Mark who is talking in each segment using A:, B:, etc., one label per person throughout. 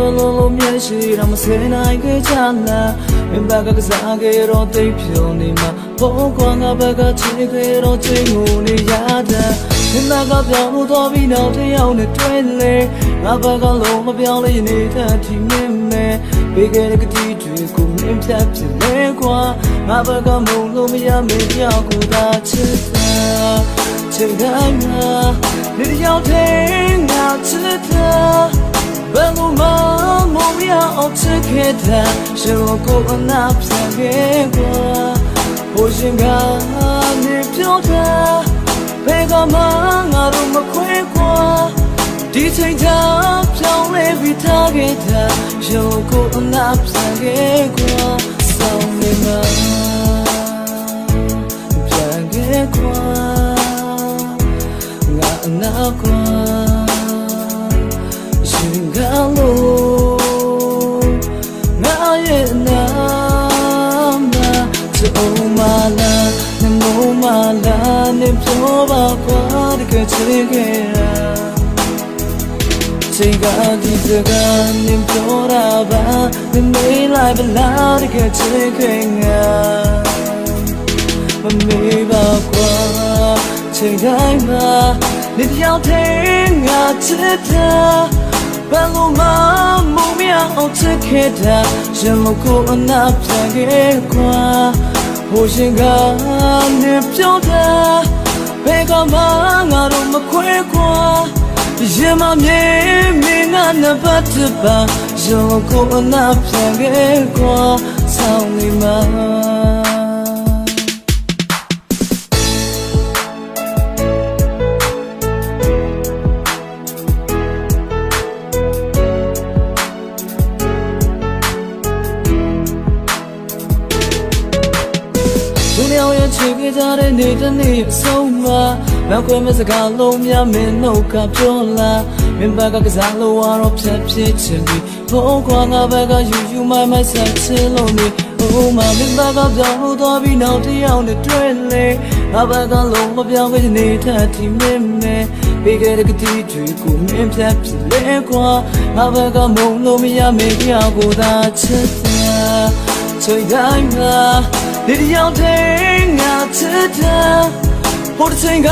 A: လုံးလုံးလုံးမျက်ရှိတော့မစဲနိုင်ခဲ့ချလာမင်းဘက်ကကစားခဲ့တော့တိတ်ဖြုံနေမှာဘောကွာငါဘက်ကချစ်ခဲ့တော့ချိန်ငိုနေရတာမင်းဘက်ကပြောင်းလို့တော့ပြီးတော့တယောက်နဲ့တွေ့လေငါဘက်ကလုံးမပြောင်းလဲနေတဲ့ထီမင်းမဲဘေးကလေးကတိတွေကိုမင်းဖြတ်ပြလဲကွာငါဘက်ကမုံလို့မရမင်းပြောက်ကိုသာချစ်တာချိန်တိုင်းမှာဒီရောက်တဲ့ငါချစ်တာဘယ်လိုမှမမရအောင်ချစ်ခဲ့တာရှ င်လို့ကိုအနာပြန်ခဲ့ကွာဘိုးရှင်ကနေပြောတာဘယ်ကမှငါတို့မခွဲကွာဒီချိန်သာပြောင်းလဲပြီးထားခဲ့တာရှင်လို့ကိုအနာပြန်ခဲ့ကွာဆောင်းနေမှာပြ တကယ်ချစ်ခဲ့တာချိန်ကဒီစကားနေပြောတာပါနေမေးလိုက်ပါလားတကယ်ချစ်ခဲ့ငါမမေးပါကွာချိန်တိုင်းမှာနေပြောင်းတဲ့ငါချစ်တာဘယ်လိုမှမုံမရအောင်ချစ်ခဲ့တာရှင်လို့ကိုအနာပြန်ခဲ့ကွာဟိုရှင်ကနေပြောတာ ဘယ်ကမှငါတို့မခွဲကွာရင်မမြေမင်းကနပတ်တပါရှင်လို့ကိုအနာပြန်ခဲ့ကွာဆောင်းနေမှာ လျောင်ရဲ့ချစ်ခဲ့ကြတဲ့နေ့တစ်နေ့အဆုံးမှာမခွဲမစကားလုံးများမင်းနှုတ်ကပြောလာမင်းဘက်ကကစားလို့ရတော့ဖြတ်ဖြစ်ချင်ပြီးဘုံခွာငါဘက်ကယူယူမိုင်းမိုင်းဆက်ချင်လို့နေအိုးမမင်းဘက်ကပြောင်းလို့တော့ပြီးနောက်တစ်ယောက်နဲ့တွေ့လေငါဘက်ကလုံးမပြောင်းခဲ့တဲ့ထက်ဒီမင်းမဲဘေးကလေးကတိတွေကိုမင်းဖြတ်ဖြစ်လေကွာငါဘက်ကမုံလို့မရမေးကြောက်ကိုသာချစ်တာချိန်တိုင်းမှာ ဒီတယောက်တည်းငါချစ်တာဟိုတစ်ချိန်က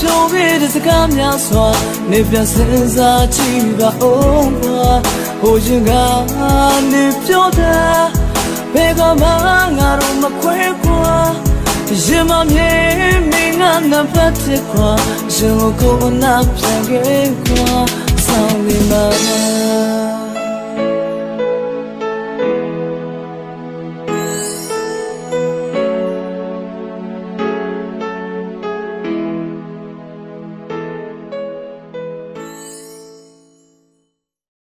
A: ဖြုံးပြီးတဲ့စကားများစွာနေပြန်စင်စားကြည့်ပါဦးကွာဟိုရင်ကနေပြောတာဘယ်ကမှငါတို့မခွဲကွာရင်မမြေမင်းငါနပ